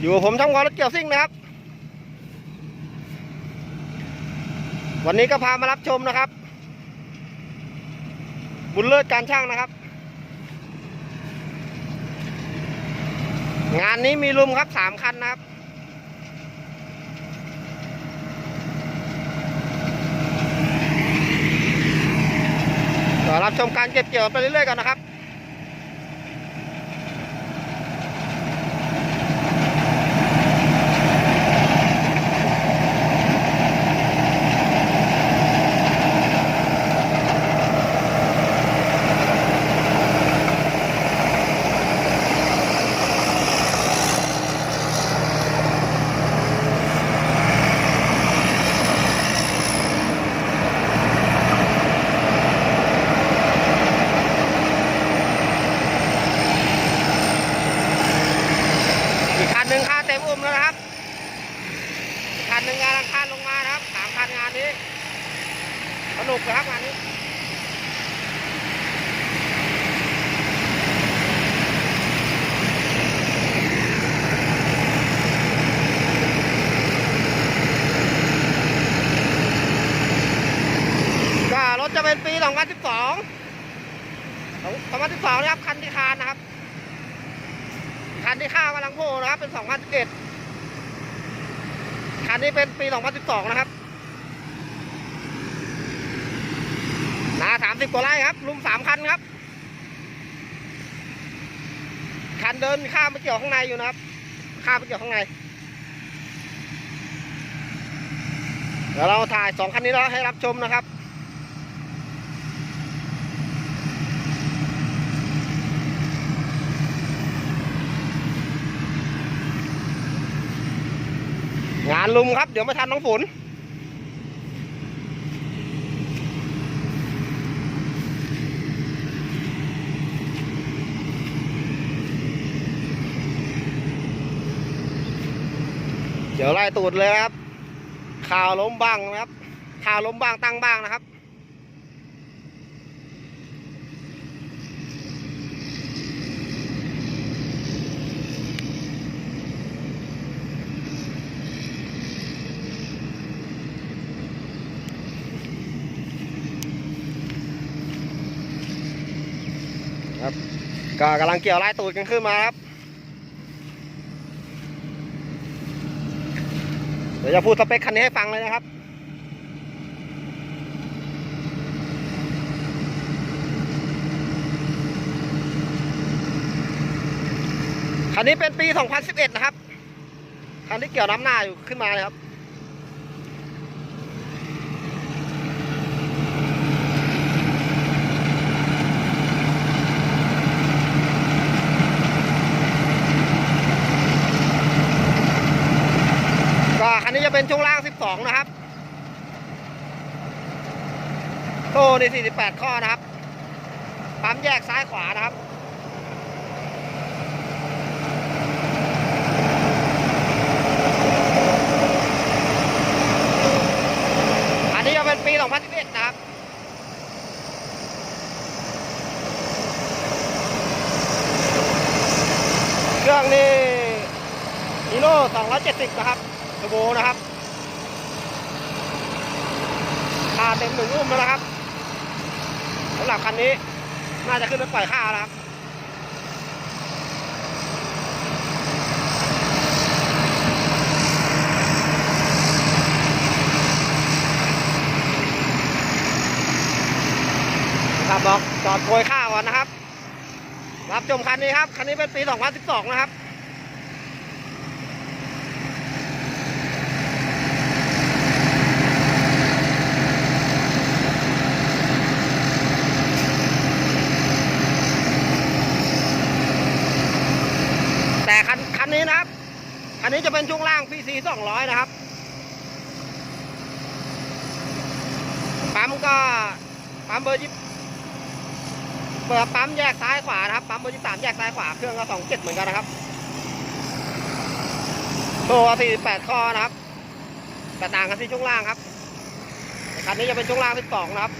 อยู่ผมช่างวอลรถเกี่ยวซิ่งนะครับ วันนี้ก็พามารับชมนะครับ บุญเลิศการช่างนะครับ งานนี้มีลุมครับสามคันนะครับรับชมการเก็บเกี่ยวไปเรื่อยๆกันนะครับ อีกคันหนึ่งค่าเต็มอุ้มแล้วนะครับ อีกคั นหนึ่งงานคันลงมานะครับสามคันงานนี้สนุกนะครับงานนี้รถจะเป็นปี 2012 2012 นะครับ คันที่คานนะครับ คันที่ข้าวกำลังโผล่นะครับ เป็น 2011 คันนี้เป็นปี 2012 นะครับนา30 กว่าไร่ครับรุม 3 คันครับ คันเดินข้ามไปเกี่ยวข้างในอยู่นะครับ ข้ามไปเกี่ยวข้างใน เดี๋ยวเราถ่าย 2 คันนี้แล้วให้รับชมนะครับ งานลุมครับ เดี๋ยวไม่ทันน้องฝนเดี๋ยวไล่ตูดเลยครับข่าวล้มบ้างนะครับข่าวล้มบ้างตั้งบ้างนะครับครับ ก็กำลังเกี่ยวไล่ตูดกันขึ้นมาครับ เดี๋ยวจะพูดสเปคคันนี้ให้ฟังเลยนะครับคันนี้เป็นปี 2011 นะครับ คันที่เกี่ยวน้ำหน้าอยู่ขึ้นมาเลยครับ ก็คันนี้จะเป็นช่วงล่าง 12 นะครับ โซ่ ใน 48 ข้อนะครับ ปั๊มแยกซ้ายขวานะครับอันนี้จะเป็นปี 2011 นะครับ เครื่องนี่ฮีโน่270 นะครับเทอร์โบนะครับค่าเต็มหนึ่งอุ้มแล้วนะครับ หรับคันนี้ น่าจะขึ้นไปปล่อยค่าแล้วครับครับบอกจอดโกยข้าวก่อนนะครับ รับชมคันนี้ครับ คันนี้เป็นปี 2012 นะครับ แต่คันคันนี้นะครับ คันนี้จะเป็น ช่วงล่าง PC 200 นะครับ ปั๊มก็ ปั๊มเบอร์ยี่เปิดปั๊มแยกซ้ายขวานะครับ ปั๊มเบอร์ยี่สามแยกซ้ายขวา เครื่องก็สองเจ็ดเหมือนกันนะครับตัวสี่แปดข้อนะครับ แต่ต่างกันที่ช่วงล่างครับคันนี้จะเป็นช่วงล่างที่สองนะครับ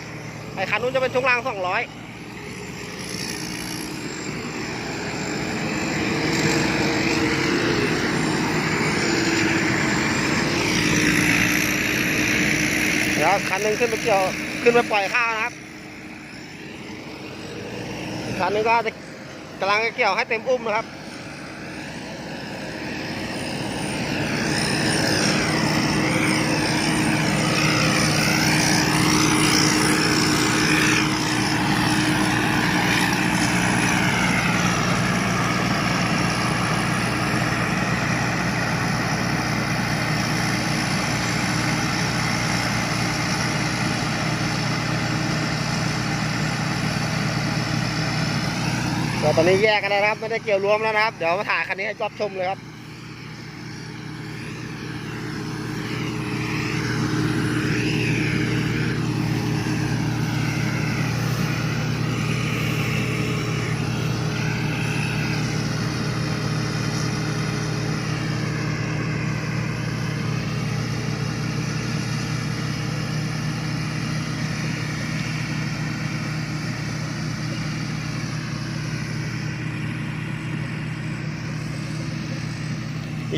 ไอ้คันนู้นจะเป็นช่วงล่างสองร้อย คันหนึ่งขึ้นไปเกี่ยวขึ้นไปปล่อยข้าวนะครับคันหนึงก็จะกำลังเกี่ยวให้เต็มอุ้มนะครับ ก็ตอนนี้แยกกันแล้วนะครับ ไม่ได้เกี่ยวรวมแล้วนะครับ เดี๋ยวมาถ่ายคันนี้ให้จอบชมเลยครับ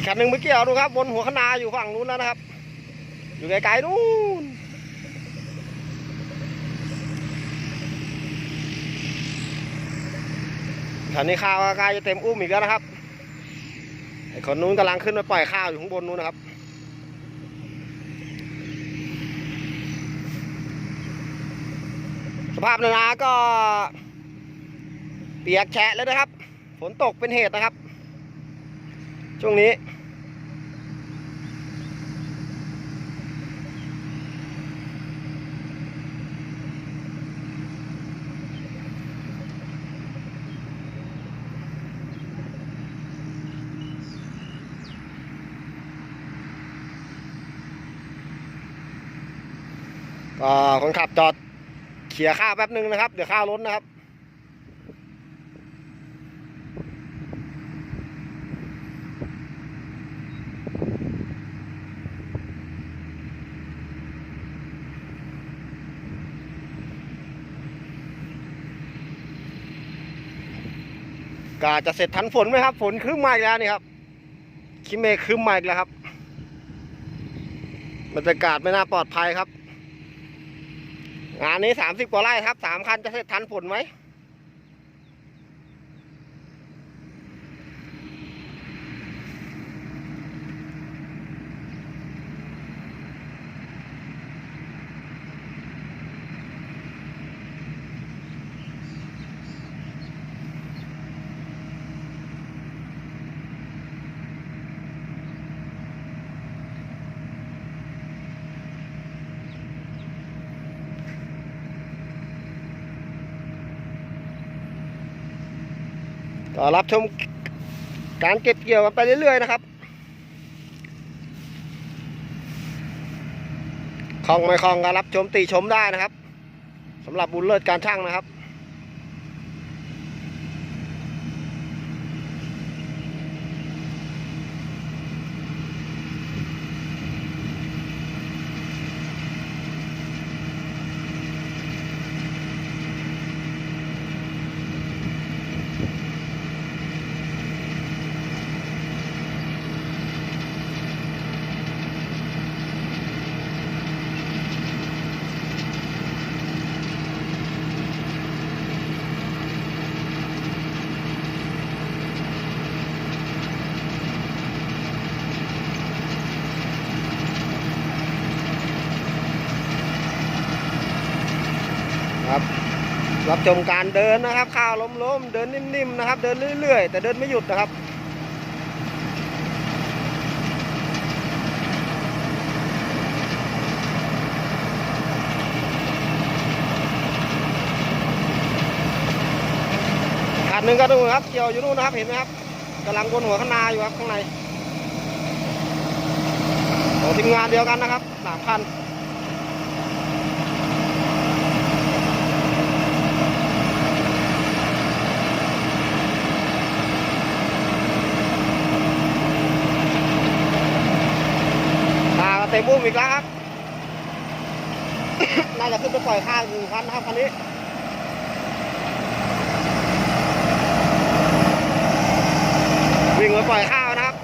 อีกคันหนึ่งไม่เกี่ยวดูครับบนหัวคนาอยู่ฝั่งนู้นแล้วนะครับ อยู่ไกลๆนู้นคันนี้ข้าวก็ใกล้จะเต็มอุ้มอีกแล้วนะครับไอ้คนนู้นกำลังขึ้นไปปล่อยข้าวอยู่ข้างบนนู้นนะครับสภาพนนาก็ เปียกแฉะเลยนะครับ ฝนตกเป็นเหตุนะครับ ช่วงนี้ ก็คนขับจอดเขี่ยข้าวแป๊บหนึ่งนะครับ เดี๋ยวข้าวล้นนะครับ กาจะเสร็จทันฝนไหมครับ ฝนครึ้มมาอีกแล้วนี่ครับ คิเมครึ้มมาอีกแล้วครับบรรยากาศไม่น่าปลอดภัยครับ งานนี้สามสิบกว่าไร่ครับสามคันจะเสร็จทันฝนไหม ก็รับชมการเก็บเกี่ยวกันไปเรื่อยๆนะครับคลองไม่คลองก็รับชมตีชมได้นะครับสำหรับบุญเลิศการช่างนะครับ รับชมการเดินนะครับ ข้าวล้มๆ เดินนิ่มๆนะครับ เดินเรื่อยๆ แต่เดินไม่หยุดนะครับขาดหนึ่งก็ดูครับ เกี่ยวอยู่นู่นนะครับ เห็นไหมครับกำลังบนหัวข้างนาอยู่ครับข้างในโอ้ทีมงานเดียวกันนะครับสามคัน มาเต็ม บุ้มอีกแล้วครับ น่าจะขึ้นไปปล่อยข้างหนึ่งคันนะครับคันนี้ วิ่งไปปล่อยข้าวนะครับ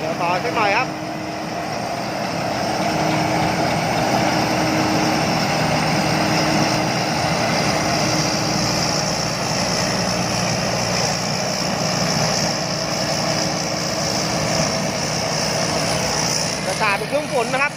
ม ยวต่อสักหน่อยครับ อากาศเป็นครึ่งฝนนะครับ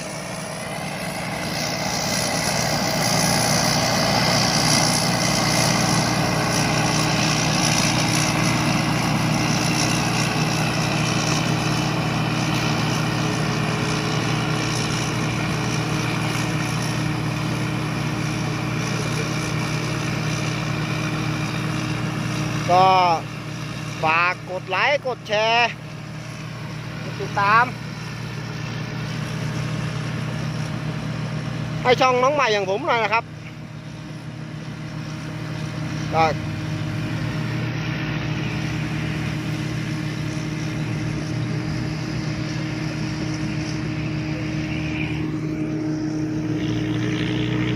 ก็ฝากกดไลค์ กด แชร์กดติดตาม ให้ช่องน้องใหม่อย่างผมหน่อยนะครับก็